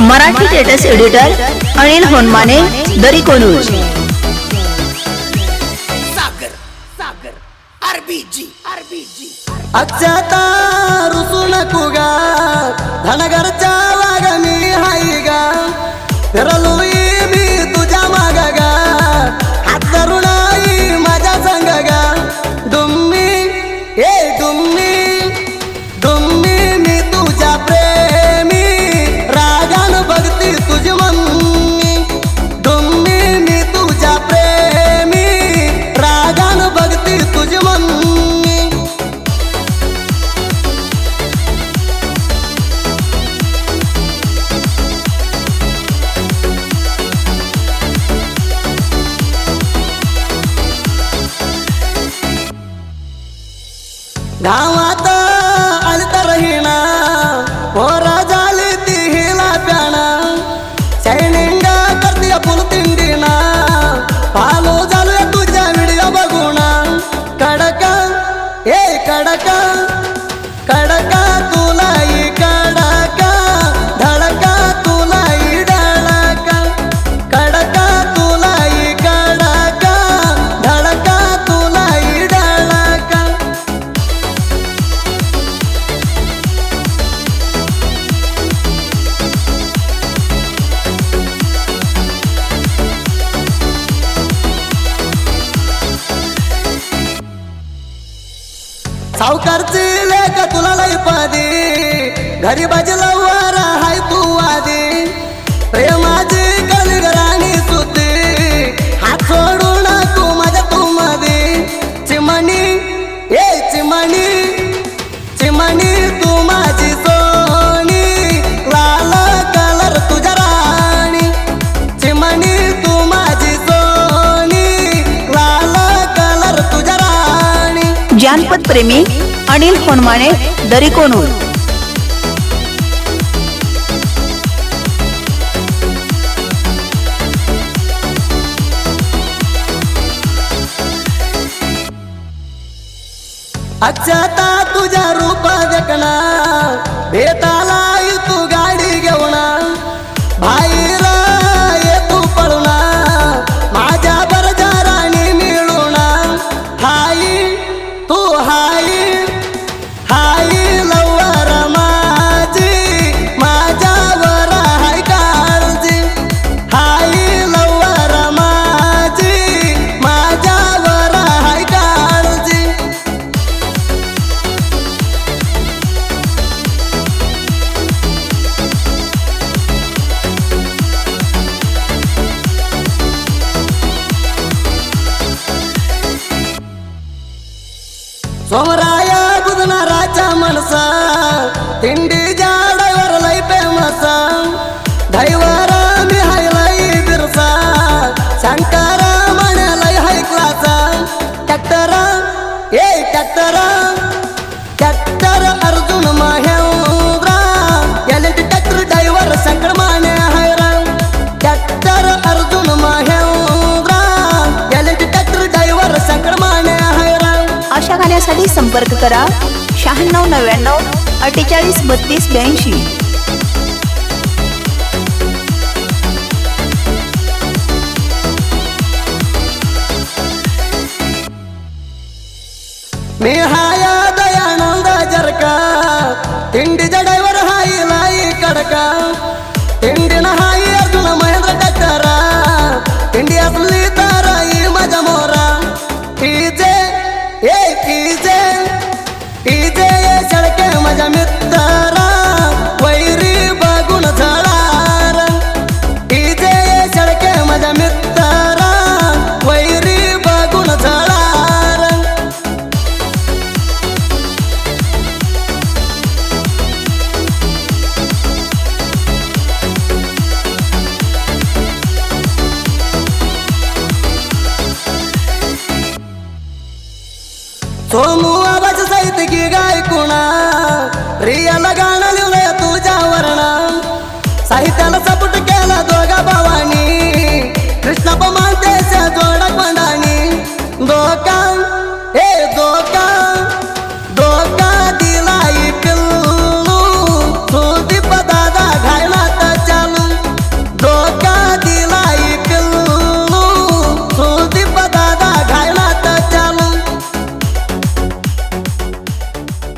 Marathi status editor Anil Honmane दरी Konur. Sagar Sagar RBG RBG अक्षता रुसू नको गा धनगरच्या वाग मी हाय गा. गावात आली तर हिना पोरा झाली ती हिला प्याना शायनिंग करते फुल तिंडीना पालो झालो तुझ्या व्हिडिओ बघूना कडका ए कडका कडका सावकारची लेख तुला लई पादी? घरी बाजूला वारा ज्ञानपद प्रेमी अनिल होनमाने दरिकोनूर अच्छा अक्षता तुझ्या रूप সোমরা अशा संपर्क करा. शहाण्णव नव्याण्णव अठ्ठेचाळीस बत्तीस ब्याऐंशी. मी सोमू आवाज सहित की गाय कुणा प्रियाला गाणं लिहिलंय तुझ्या वरणा साहित्याला सपोर्ट केला दोघा भावानी. कृष्णा पमान त्याच्या जोडा पंडानी दोकान हे